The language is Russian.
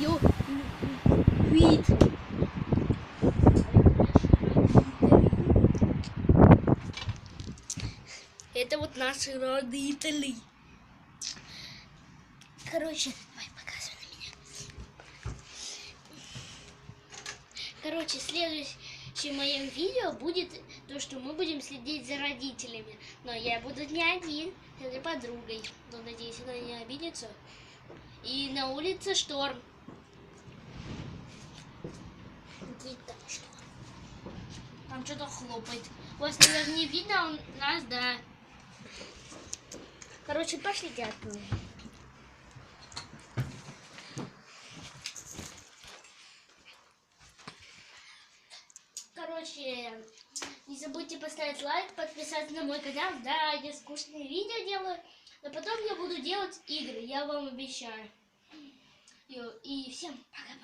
ее вижу. Это вот наши родители. Короче, давай показывай на меня. Короче, следующее моем видео будет то, что мы будем следить за родителями. Но я буду не один, с подругой. Но надеюсь, она не обидится. И на улице шторм. Там шторм? Там что-то хлопает. Вас, наверное, не видно, у нас, да. Короче, пошлите оттуда. Короче, не забудьте поставить лайк, подписаться на мой канал. Да, я скучные видео делаю, но потом я буду делать игры, я вам обещаю. И, и всем пока-пока.